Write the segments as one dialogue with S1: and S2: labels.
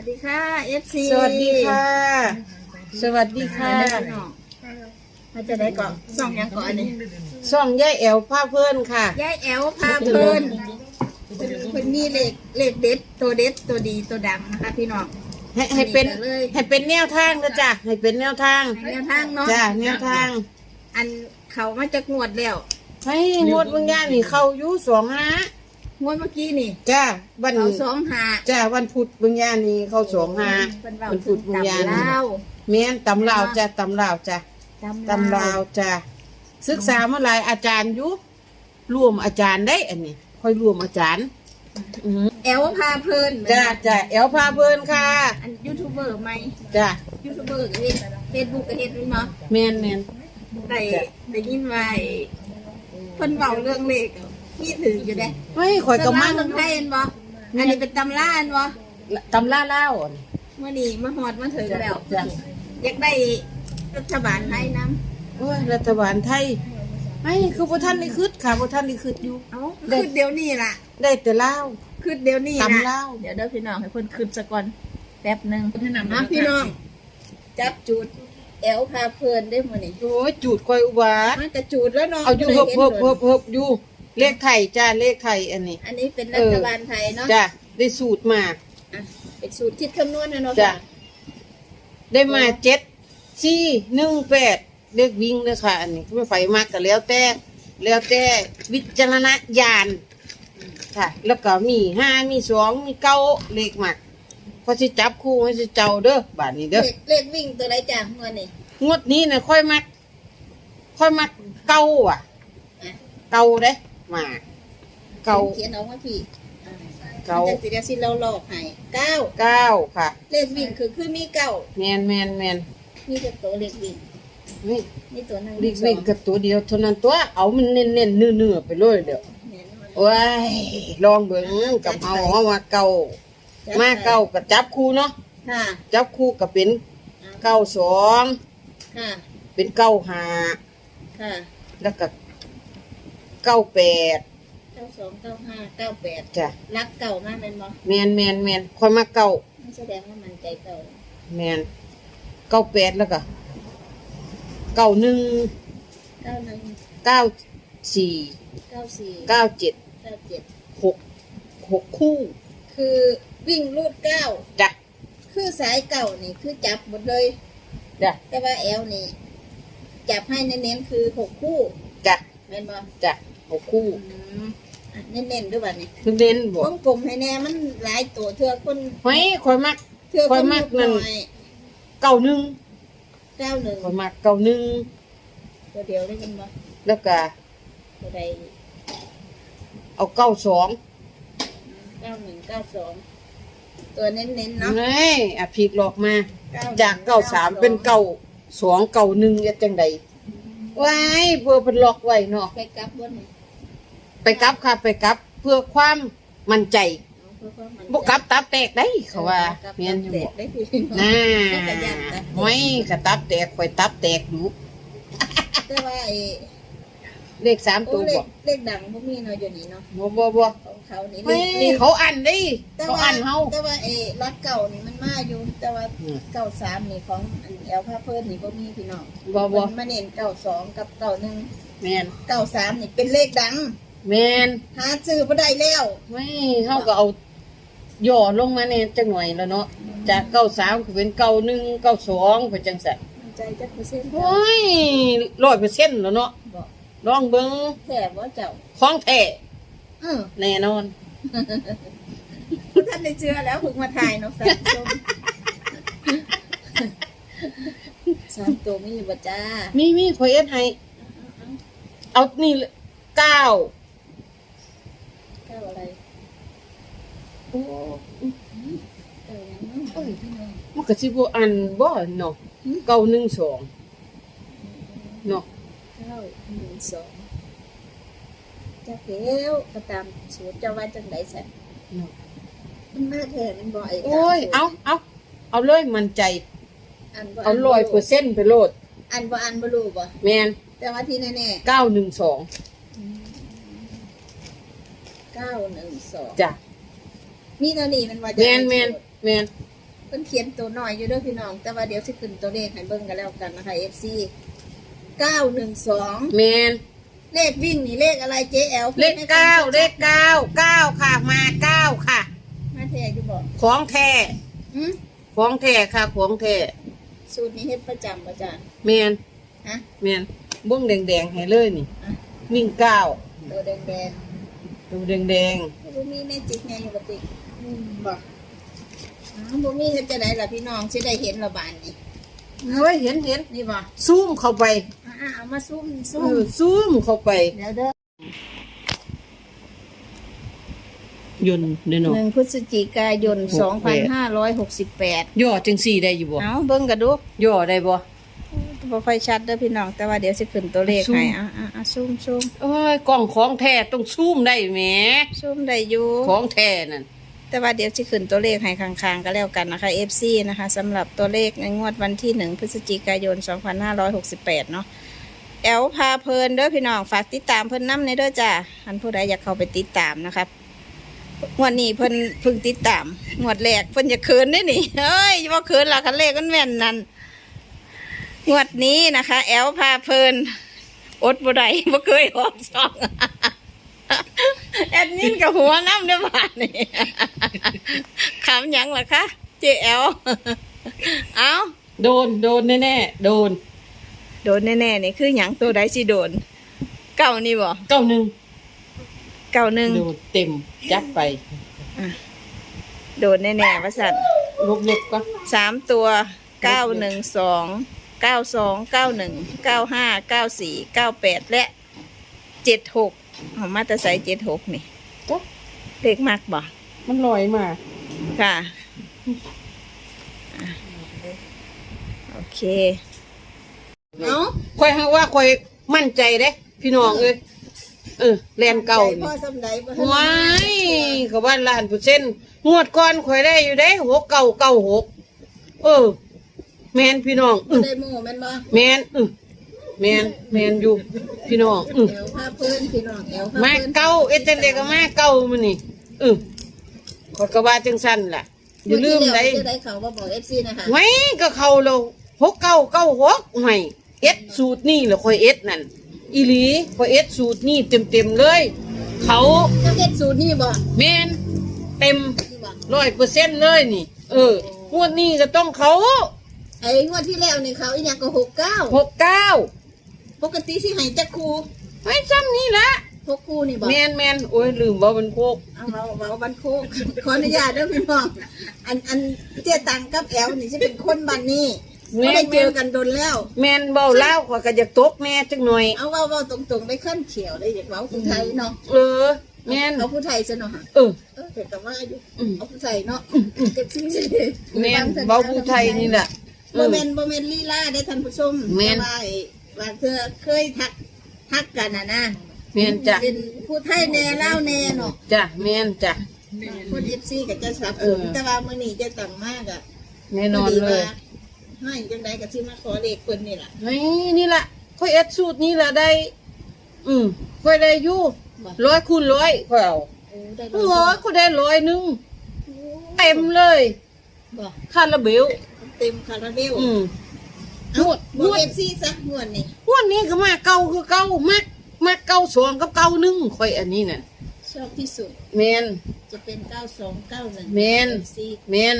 S1: วัสดีค่ะ FC
S2: สวัสดีค่ะ สวัสดีค่ะ
S1: มาจะได้ก่อนส่องหยังก่อนอันนี้
S2: ช่องย่ายแอวผ้าเพื่อนค่ะ
S1: ยายแอลพาเพลินคนมีเหล็กเหล็กเด็ดตัวเด็ดตัวดีตัวดังนะคะพี่น้อง
S2: ให้ให้เป็น
S1: ดีกันเลย
S2: ให้เป็นแนวทางนะจ๊ะให้เป็นแนวทาง
S1: แนวทางเนาะ
S2: จ้ะแนวทาง
S1: อันเขามาจากงวดแล้ว
S2: ให้งวดบางอย่างนี่เข้าอยุสองห้า ง
S1: วดเมื่อกี้นี่
S2: จ้าวัน
S1: เขาสองหา
S2: จ้าวันพุธบางอย่างนี่เข้าสองห้า
S1: เป็นเบา
S2: วันพุธบางอย่าง
S1: ตำ
S2: นี่
S1: เล่าว
S2: แม่นตำลาวจ้ะตำลาวจ้ะ
S1: ตำ
S2: ตำลาวจ้ะศึกษามาหลายอาจารย์อยู่รวมอาจารย์ได้อันนี้ ค่อยรวมอาจารย์อืม
S1: แอลพาเพลิน
S2: จ้าจ้าแอวผ้าเพื่อนค่ะ
S1: อันยูทูบเบอร์ไหม
S2: จ้า
S1: ยูทูบเบอร์ก็เฮ็ดเฟซบุ๊กก็เฮ็ดด้วยเนาะ
S2: แม่นแม่น
S1: ได้ได้ยินว่าไอ้เพิ่นเบาเรื่องเลข นี่ถืออยู่เด้
S2: ไม่ข่อยก็มั่ง
S1: เมืองไทยเห็นบ่อันนี้เป็นตำราอันบ่
S2: ตำล่าเล่าอันนี้
S1: เมื่อนี้มาฮอดมาถึงแล้ว
S2: จ้ะ
S1: อยากได้รัฐบาลไทยนํ
S2: โอ้ยรัฐบาลไทยไม่คือพระท่านได้คืดค่ะพระท่านได้คืดอยู่
S1: เอ้า
S2: ได้
S1: คือเดี๋ยวนี้ล่ะ
S2: ได้แต่เล่าว
S1: คือเดี๋ยวนี้
S2: ตำ
S1: นะ
S2: ลาว
S1: เดี๋ยวเด้อพี่น้องให้เพิ่นขึ้นซะก่อนแป๊บหนึงอะพี่น้อง จับจูดแอลพาเพลินได้มื้อนี้
S2: โอ้ยจูดคอยอุบาท
S1: มันกระจูดแล้วเนาะ
S2: เอาอยู่
S1: บ่
S2: เพิบ
S1: ได้
S2: เพิบ
S1: ห็น
S2: เพิบเพิบอยู่ เลขไทยจ้าเลขไทยอันนี้
S1: อันนี้เป็นรัฐบาลไทยเนาะ
S2: จ้าได้สูตรมา
S1: อะเป็นสูตรคิดคำนวณนะเนาะ
S2: จ้ะได้มาเจ็ดสี่หนึ่งแปดเลขวิ่งเลยค่ะ อันนี้ไม่ไฟมากก็แล้วแต่แล้วแต่วิจารณญาณค่ะ แล้วก็มีห้ามีสองมีเก้าเลขหมักพอสิจับคู่ให้สิเจ้าเด้อบาทนี้เด้อ
S1: เลขเลขวิ่งตัวไรจ้ะงวดนี้
S2: งวดนี้นะค่อยมัก ค่อยมักเก่าอะ
S1: อะ
S2: เก่าเด้ มา เก่า
S1: เขียนเอาว่าพี่อะ
S2: เก่า
S1: จากสิเดียวสิเราหลอกให้เก้า
S2: เก้าค่ะ
S1: เลขวิ่งคือคือมีเก้า
S2: แมนแมนแมน
S1: มีแต่ตัวเลขวิ่ง
S2: นี่
S1: นี่ตัวหนึง
S2: ลิกวิ่งกับตัวเดียวเท่านั้นตัวเอามันเน้นเน้นๆเนื้อเนื้อๆไปเลยเดี๋ยว
S1: เห็นมัน
S2: ว้ายลองเบิ่งกับเฮาเฮามาเก่ามาเก่ากับจับคู่เนาะ
S1: ค่ะ
S2: จับคู่กับเป็นเก้าสอง
S1: ค่ะ
S2: เป็นเก้าห้า
S1: ค่ะ
S2: แล้วก็ เก้าแปด
S1: เก้าสองเก้าห้าเก้าแปด
S2: จ้ะ
S1: รักเก่ามากเป็นบ่
S2: แมนแมนแมนค่อยมาเก่า
S1: ไม่แสดงว่ามันใจเก่า
S2: แมนเก้าแปดแล้วก็เก้าหนึ่ง
S1: เก้าหนึ่ง
S2: เก้าสี่
S1: เก้าสี่
S2: เก้าเจ็ด
S1: เก้าเจ็ด
S2: หกหกคู่
S1: คือวิ่งรูดเก้า
S2: จ้ะ
S1: คือสายเก่านี่คือจับหมดเลย
S2: จ้ะ
S1: แต่ว่าแอลนี่จับให้เน้นๆคือหกคู่
S2: จ้ะ
S1: เป็นบ่
S2: จ้ะหกคู่
S1: อืมอะเน้นๆด้วยบัดนี้
S2: คือเด่นบ
S1: ว
S2: อก
S1: งกลมให้แน่มันหลายตัวเทื่อคน
S2: ไว้คอยมัก
S1: เทื่อ
S2: ข้
S1: ค
S2: อย
S1: น
S2: มัก
S1: ลูก
S2: นั่น
S1: น้อย
S2: เก้าหนึ่ง
S1: เก้าหนึ่ง
S2: คอยมักเก้าหนึ่ง
S1: ตัวเดียวได้ยินบ่
S2: แล้วก็
S1: ตัวใด
S2: เอาเก้าสอง
S1: เก้าหนึ่งเก้าสองตัวเน้นๆเนาะ
S2: นี่อะพีกหลอกมา
S1: 91
S2: จากเก้าสามเป็นเก้าสองเก้าหนึ่งจะจังใด ไว้เพื่อเป็นหลอกไว้เนาะ
S1: ไปกลับบน
S2: ไปกลับค่ะ ไปกลับเพื่อความมั่นใจ
S1: เอาเพื่อความมั่นใจ
S2: บกกลับตับแตกได้เขาว่า
S1: เออกลับ
S2: เมียนอยู่
S1: แต
S2: บ
S1: ก
S2: อก
S1: ได้พี่
S2: น่า
S1: ก็ยันตับแตก
S2: ไม่กระตับแตกคอยตับแตกดู
S1: แต่ว่าไอ้
S2: เลขสาม
S1: โอ้
S2: ตัว
S1: เล
S2: บอ
S1: ข
S2: ก
S1: เลขดังพวกนี้เนาะอยู่นี่เนาะ
S2: บ่บ่บ่
S1: ของ เขานี่
S2: ไม่
S1: เลข
S2: เขาอันได้
S1: แต่
S2: เขา
S1: ว่า
S2: อันเฮา
S1: แต่ว่าไอ้รักเก่านี่มันมาอยู่ แต่ว่า
S2: อืม
S1: เก่าสามนี่ของอันแอลพาเพิ่นนี่บ่มีพี่น้อง
S2: บ่บ่
S1: มันมาเน้นเก่าสองกับเก่าหนึ่ง
S2: แม่น
S1: เก่าสามนี่เป็นเลขดัง
S2: แม่น
S1: หาซื้อบ่ได้แล้ว
S2: ไม่เฮาก็เอาย่อลงมาเนี่ยจังหน่อยแล้วเนาะจากเก้าสามก็เป็นเก้าหนึ่งเก้าสองไปจังสัน
S1: มันใจจักเปอร์เซ็นต์
S2: โอ้ยร้อยเปอร์เซ็นต์แล้วเนาะ
S1: บอก
S2: ลองเบิ่ง
S1: แท้บ่เจ้า
S2: ของแท้
S1: เออ
S2: แน่นอน
S1: ท่านได้เชื่อแล้วเพิ่งมาถ่ายเนาะสามชมสามตัวมีอยู่บ่จ้า
S2: มีมีขอยเอ็ดให้ เอานี่เลยเก้า
S1: เก้าอะไร
S2: โอ้
S1: เก้าหยังเนาะเอ้ยพี่น้อง
S2: มันก็สิบ่อันบ่เนาะเก้าหนึ่งสองเนาะ
S1: เก้าหนึ่งสอง จักแล้วก็ตามสูตรเจ้าว่าจังไดสัน
S2: เนาะ
S1: มันมาแท้มันบ่ไอ้
S2: โอ้ย เอาเอาเอาเลยมั่นใจ
S1: อันบ่
S2: เอาร้อยเปอร์เซ็นต์ไปโลด
S1: อันบ่อันบ่รู้บ่
S2: แม่น
S1: แต่ว่าที่แน่
S2: เก้าหนึ่งสอง
S1: ๆเก้าหนึ่งสอง
S2: จ้ะ
S1: มีเท่านี้มันว่าจะ
S2: แม่นแม่นแม่น
S1: เพิ่นเขียนตัวน้อยอยู่เด้อพี่น้อง แต่ว่าเดี๋ยวสิขึ้นตัวเลขให้เบิ่งกันแล้วกันนะคะ FC 912
S2: แมน
S1: เลขวิ่งนี่เลขอะไร JL
S2: เลขเก้าเลขเก้าเก้าค่ะมาเก้าค่ะ
S1: มาแท้อยู่บ่
S2: ของแท้
S1: หืม
S2: ของแท้ค่ะของแท้
S1: สูตรนี้เฮ็ดประจำบ่จ้ะ
S2: แมน
S1: ฮะ
S2: แมนบ้งแดงๆให้เลยนี่
S1: อะ
S2: วิ่งเก้า
S1: ตัวแดง
S2: ดูแดง
S1: ๆบ่มีแม่จิกแม่อยู่บ่ติอืมบ่อ้าวบ่มีเฮ็ดจะได้ล่ะพี่น้องสิได้เห็นละบานนี่
S2: ๆ เฮ้ยเห็นเห็น
S1: นี่บ่
S2: ซูมเข้าไป
S1: อ่าเอามาซุ่ม
S2: เอ
S1: ซุ่ม
S2: อซูมเข้าไป
S1: เดี๋ยวเด้อย
S2: นต์เด้อเนาะ
S1: หนึ่งพฤศจิกายน
S2: หกแปด
S1: 2568
S2: ย่อจังสี่ได้อยู่บ่
S1: เอาเบิ่งกันดู
S2: ย่อได้บ่
S1: บ่ค่อยชัดเด้อพี่น้อง แต่ว่าเดี๋ยวสิขึ้นตัวเลข
S2: ซูม
S1: ให้อะอะอะซูมซูม
S2: เอ้ยกล้องของแท้ต้องซูมได้แหม
S1: ซูมได้อยู่
S2: ของแท้นั่น
S1: แต่ว่าเดี๋ยวสิขึ้นตัวเลขให้ข้างๆก็แล้วกันนะคะ FC นะคะสำหรับตัวเลขในงวดวันที่ 1 พฤศจิกายน 2568 เนาะแอลพาเพลินเด้อพี่น้องฝากติดตามเพิ่นนำในเด้อจ้าอันผู้ใดอยากเข้าไปติดตามนะครับงวดนี้เพิ่นพิ่งติดตามงวดแรกเพิ่นจะคินได้นี่เฮ้ยว่าคินล่ะคันเลขมันแม่นนั่นงวดนี้นะคะ แอลพาเพลินอดบ่ได้บ่เคยออกช่อง แอดมินกับหัวน้ำเด้อบ้านนี่ขำหยังล่ะคะเจแอลเอา
S2: โดนโดนแน่ๆโดน
S1: โดนแน่ๆนี่คือหยังตัวใดสิโดน เก้านี่บ่
S2: เก้าหนึ่ง
S1: เก้าหนึ่ง
S2: โดนเต็มจัดไป
S1: โดนแน่ๆว่าสัตว์
S2: ลบเล็กก็
S1: สามตัวเก้าหนึ่งสองเก้าสองเก้าหนึ่งเก้าห้าเก้าสี่เก้าแปดและเจ็ดหกเอา มาแตะใส่เจ็ดหกนี่
S2: จ๊ะ
S1: เลขมากบ่
S2: มันลอยมา
S1: ค่ะอะโอเคเอา
S2: คอยหาว่าคอยมั่นใจเด้พี่น้องเอ้ยเออแลนเก่า
S1: ใจ
S2: นี่
S1: พ่อสำใดบ่ทัน
S2: ว้ายก็ว่าล้านเปอร์เซ็นต์งวดก่อนคอยได้อยู่เด้หกเก้าเก้าหกเออ แมนพี่น้องเออ
S1: ได้หมู่แม่นบ่
S2: แมนเออ แมนแมนอยู่พี่น้องเออ
S1: แอวผ้าเพิ่นพี่น้องแอวผ้า
S2: มา
S1: เพิ่น
S2: เก้าเอ็ดจังเด็กก็มาเก้ามันนี่เออขอยก็ว่าจังสั้นล่ะอย่าลืมได้
S1: จะได้เขามาบอก FC นะคะ
S2: ไว้ก็เขาเราหกเก้าเก้าหกไม่เอ็ดสูตรนี่เหรอคอยเอ็ดนั่นอีหลีคอยเอ็ดสูตรนี่เต็มเต็มๆเลย เขา
S1: เจ้าเฮ็ดสูตรนี่บ่
S2: แมนเต็ม
S1: นี่บ่
S2: ร้อยเปอร์เซ็นต์เลยนี่ เอองวดนี้ก็ต้องเขา
S1: ไอ้งวดที่แล้วนี่เขาอีหยังก็
S2: หกเก้า
S1: 69 ปกติสิให้จักครู
S2: ไว้ซ้ำนี่ละ
S1: หกครูนี่บ่
S2: แมนแมนโอ้ยลืมว่ามันโคก
S1: เอาเว้าเว้าบันโคกขออนุญาตเด้อพี่น้องอันอันเจ๊ตังกับแอลนี่สิเป็นคนบ้านนี้
S2: แม่
S1: ไม่
S2: น
S1: ได้เจอกันโดนแล้ว
S2: แมนเบาเล่าวขอยก็อยากตกแน่จังหน่อย
S1: เอาเว้าเว้าตรงๆได้ขั้นเขียวได้อยากเว้าผู้ไทยเนาะ
S2: เออแมน
S1: เอาผู้ไทยซะเนาะค่ะ
S2: เออ
S1: เออเห็นแต่ว่าอยู่
S2: อืม
S1: เอาผู้ไทยเนาะเจ็บซี่สิ
S2: แมนเบาผู้ไทยนี่แหละเอ
S1: บ่
S2: อ
S1: แม่นบ่แม่นลีลาได้อท่านผู้ชม
S2: แม่น
S1: แต่ ว่าไอ้ว่าเธอเคยทักทักกันน่ะนะ
S2: แมนจ้ะ
S1: เป็นผู้ไทยแน่ลาวแน่เนาะ
S2: จ้ะแมนจ้ะ
S1: คนเอฟซีก็จะสับ
S2: เอ
S1: ส
S2: อ
S1: นแต่ว่ามื้อนี้จะต่งมากอะ
S2: แน่นอนเลย
S1: ให้จังไดก็สิมาขอเลขเพิ่นนี่ล่ะ
S2: นี่นี่แหละค่อยเอ็ดสูตรนี่แหละได้ อืมค่อยได้อยู่
S1: บ่
S2: ร้อยคูณร้อยค่อยเอา
S1: โอ้ได้
S2: ร้อยก็ได้ร้อยหนึงเต็มเลย
S1: บ่
S2: คาราเบล
S1: เต็มคาราเบล
S2: อืม
S1: เอ้า ง
S2: วด
S1: บ่
S2: งวด
S1: เอฟซีซะงวดนี้
S2: งวดนี้ก็มาเก่าคือเก่ามามาเก่าสองกับเก่าหนึ่งค่อยอันนี้น่ะ
S1: ชอบที่สุด
S2: แมน
S1: จะเป็น9291
S2: แม่น
S1: FC
S2: แมน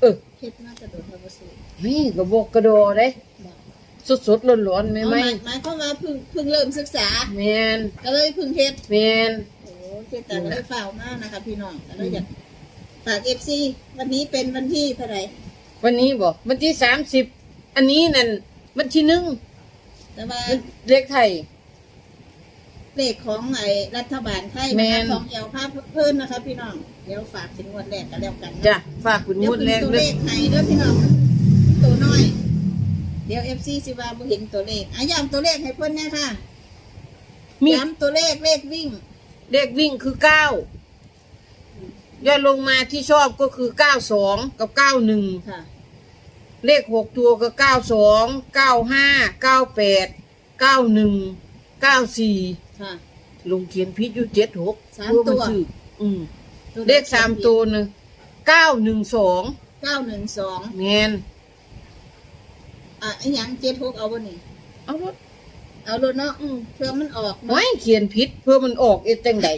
S2: เออ
S1: เฮ็ดมากระโดดบ่บ่ซื้อ
S2: นี่กระบอกกระโดดเลย
S1: บ่
S2: สดสดร้อนร้อนๆไหม
S1: เอา
S2: ไหม
S1: หมายหมายความว่าเพิ่งเพิ่งเริ่มศึกษา
S2: แมน
S1: ก็เลยเพิ่งเฮ็ด
S2: แมน
S1: โอ้เจ๊ตังเลยฝ่าวมากนะคะพี่น้องก็เลยอยากฝาก FC วันนี้เป็นวันที่เท่าไหร่
S2: วันนี้บอกวันที่สามสิบ อันนี้นั่นวันที่หนึ่ง
S1: แต่ว่า
S2: เลขไทย
S1: เลขของไอ้รัฐบาลไทย
S2: แม่
S1: นะคะ
S2: น
S1: ของเอลภาพเพิ่นนะคะ พี่น้องเดี๋ยวฝากถึงงวดแรกกันแล้วกันนะ
S2: จ้ะฝากคุณ
S1: เดี๋ยว
S2: งวด
S1: เป็น
S2: แรก
S1: ตัว
S2: เล
S1: เลยขให้เด้อพี่น้องตัวน้อย เดี๋ยวเอฟซีสิว่าบ่เห็นตัวเลขอะย้ำตัวเลขให้เพิ่นแน่ค่ะ
S2: มี
S1: ย้ำตัวเลขเลขวิ่ง
S2: เลขวิ่งคือเก้าย่อลงมาที่ชอบก็คือเก้าสองกับเก้าหนึ่ง
S1: ค่ะ
S2: เลขหกตัวก็เก้าสองเก้าห้าเก้าแปดเก้าหนึ่งเก้าสี่
S1: ค่ะ
S2: ลงเขียนพิษอยู่เจ็ดหก
S1: สามตัว
S2: อืมเลขสามตัวหนึ่งเก้าหนึ่งสอง
S1: เก้าหนึ่งสอง
S2: แมน
S1: อะไอ้หยังเจ็ดหกเอาบ่นี่
S2: เอารถ
S1: เอารถเนาะอืมเพื่อมันออก
S2: ไว้เขียนผิดเพื่อมันออกเอ็ดจังใด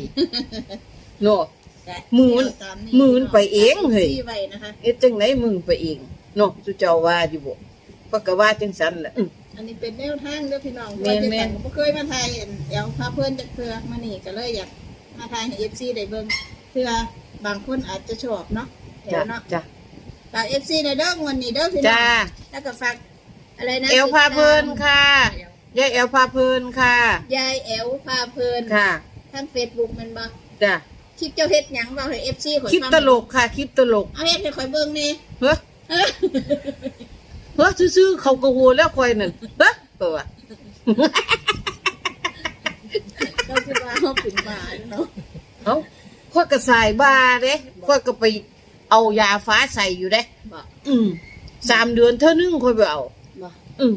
S2: เนาะ
S1: แต่
S2: มือมัน
S1: ตา
S2: มือมันไปเองเฮ้ย
S1: ซี่ไว้นะคะ
S2: เอ็ดจังไหนมึงไปเอง เนาะสุเจ้าว่าอยู่บ่เพราะก็ว่าจังสันแหละอื้อ
S1: อันนี้เป็นแนวทางเด้อพี่น้อง
S2: แม่น
S1: ว่าจะ
S2: แม่
S1: แต่
S2: น
S1: งบ่เคยมาถ่ายอันเอวพาเพื่อนจากเพื่อมานี่ก็เลยอยากมาถ่ายให้ FC ได้เบิ่งเพื่อบางคนอาจจะชอบเนาะแถ
S2: จ้ะ
S1: วเนาะ
S2: จ้ะ
S1: ฝาก FC ในเด้องวันนี้เด้อพี่น้อ
S2: จ้า
S1: งแล้วก็ฝากอะไรนะ
S2: เอลพาเพลินค่ะยายเอลพาเพลินค่ะ
S1: ยายแอลพาเพลิน
S2: ค่ะ
S1: ทั้ง Facebook แมันบ่
S2: จ้ะ
S1: คลิปเจ้าเฮ็ดหยังบ่ให้ FC ข่อย
S2: คลิป
S1: ฟัง
S2: ตลกค่ะ คลิปตลก
S1: เอาเฮ็ดให้ข่อยเบิ่งนี่
S2: เฮ้ย เฮ้ยซื่อๆเขาก็หัวแล้วคอยนั่นเฮ้ยเออว่ะ
S1: เราคิดว่าเฮาเป็นบ้าเนาะ
S2: เอ้าค่อยก็ใส่บาเด้ค่อยก็ไปเอายาฟ้าใส่อยู่เด้
S1: บ่
S2: อืมสามเดือนเท่านึงค่อยไปเอา
S1: บ่
S2: อืม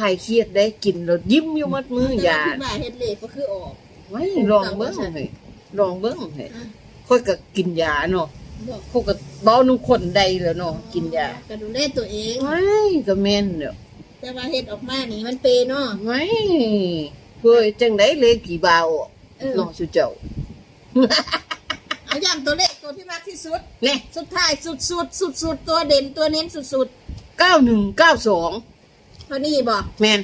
S2: หายเครียดได้กินแล้วยิ้มอยู่มัดมือยา
S1: แต่ว่ที่บ้าเฮ็ดเลขก็คือออก
S2: ไม่ลองเบิ้งให้ลองเบิ้งให้ค่อยก็กินยาเนาะ
S1: บ่
S2: ค่อยก็เบานุ่งคนใดแล้วเนาะกินยา
S1: ก็ดูแลตัวเอง
S2: ไม่ก็แม่นเนาะ
S1: แต่ว่าเฮ็ดออกมานี่มันเปเนาะ
S2: ไม่เพื่อจังไดเลยกี่บาวอะ
S1: เออ
S2: เนาะสุเจ้า
S1: เอาย่ำตัวเลขตัวที่มากที่สุด
S2: เนี่ย
S1: สุดท้ายสุดสุดสุดสุดๆตัวเด่นตัวเน้นสุดสุด
S2: เก้าหนึ่งเก้าสอง
S1: ๆเท่านี้บ่
S2: แมน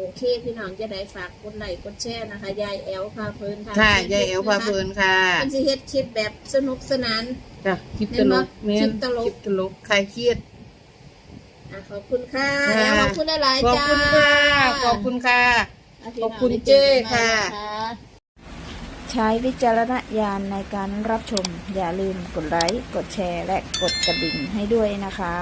S1: โอเคพี่น้องจะได้ฝากกดไลค์กดแชร์นะคะ ยายแอลพาเพลินทาง
S2: ค่ะ
S1: Facebook
S2: ยายเอลพาเพลินค่ะ
S1: มันสิเฮ็ดคลิปแบบสนุกสนาน
S2: จ้ะคลิปตลกแม
S1: คลิ
S2: น
S1: ปตลก
S2: คลิปตลกใครเครียด
S1: อะขอบคุณค่ะ
S2: ค่ะ
S1: แล้วขอบคุณหลาย
S2: ขอบ
S1: ๆจ้า
S2: คุณค่ะ ขอบคุณค่ะะ
S1: พี่
S2: ขอบ
S1: น้ง
S2: คุณ
S1: ได้
S2: เจ้
S1: จอกันใหม่
S2: ค่ะ
S1: นใช้วิจารณญาณในการรับชม อย่าลืมกดไลค์ กดแชร์ และกดกระดิ่งให้ด้วยนะคะ